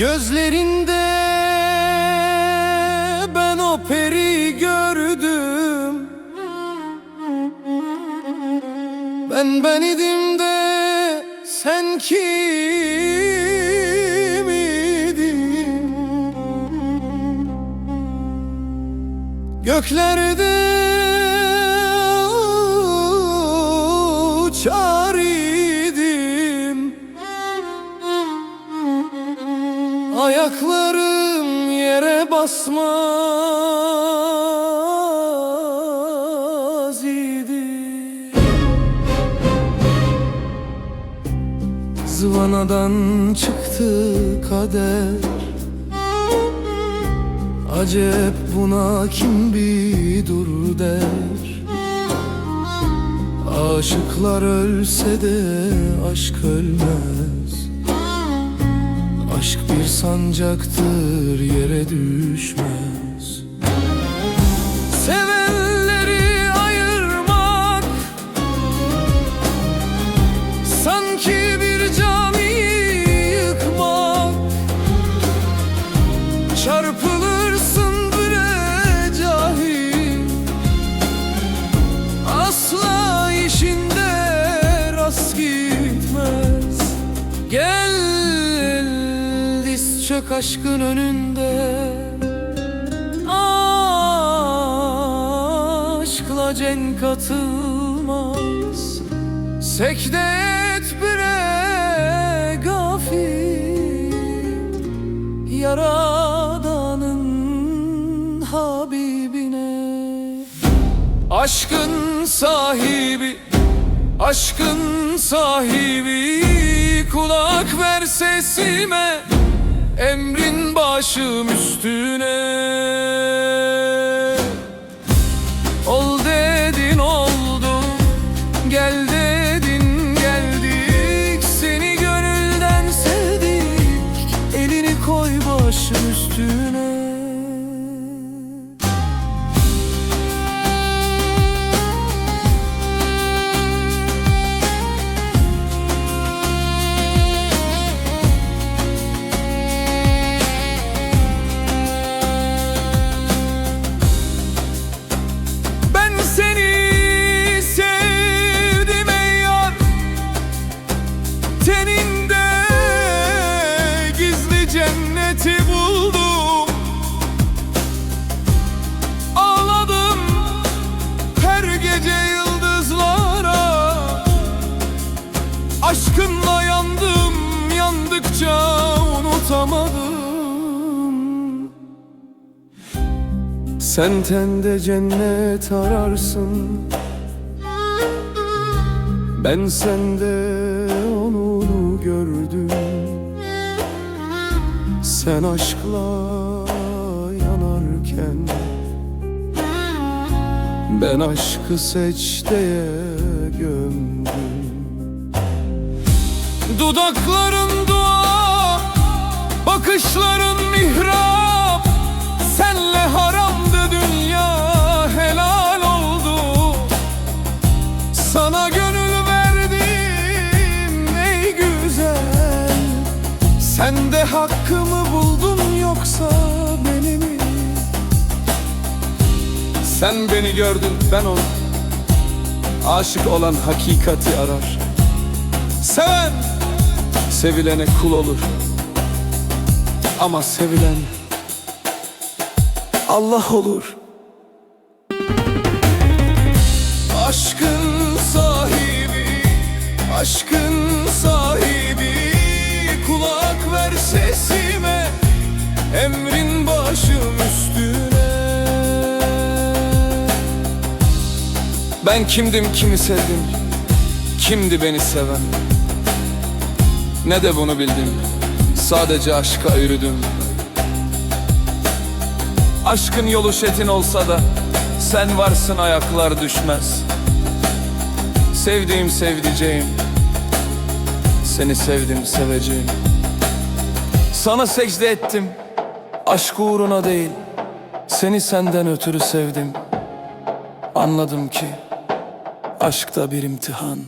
Gözlerinde ben o peri gördüm. Ben ben idim de sen kim idin? Göklerde Ayaklarım yere basmaz idi. Zıvanadan çıktı kader. Acep buna kim bir dur der. Aşıklar ölse de aşk ölmez Aşk bir sancaktır yere düşmez aşkın önünde. Aşkla cenk atılmaz Sekde et bre gafil Yaradanın Habibine. Aşkın sahibi Aşkın sahibi. Kulak ver sesime Emrin başım üstüne cenneti buldum. Ağladım her gece yıldızlara. Aşkınla yandım yandıkça unutamadım. Sen tende cennet ararsın. Ben sende onu gördüm Sen aşkla yanarken Ben aşkı secdeye gömdüm. Dudakların dua Bakışların mihrap. Senle haramdı dünya helal oldu. Sana gönül Sen de hakkımı buldun yoksa beni mi? Sen beni gördün ben onu. Aşık olan hakikati arar. Seven sevilene kul olur. Ama sevilen Allah olur. Aşkın sahibi Aşkın Ben kimdim kimi sevdim? Kimdi beni seven? Ne de bunu bildim. Sadece aşka yürüdüm. Aşkın yolu şetin olsa da Sen varsın ayaklar düşmez. Sevdiğim sevdiceğim. Seni sevdim seveceğim. Sana secde ettim. Aşk uğruna değil Seni senden ötürü sevdim. Anladım ki Aşk da bir imtihan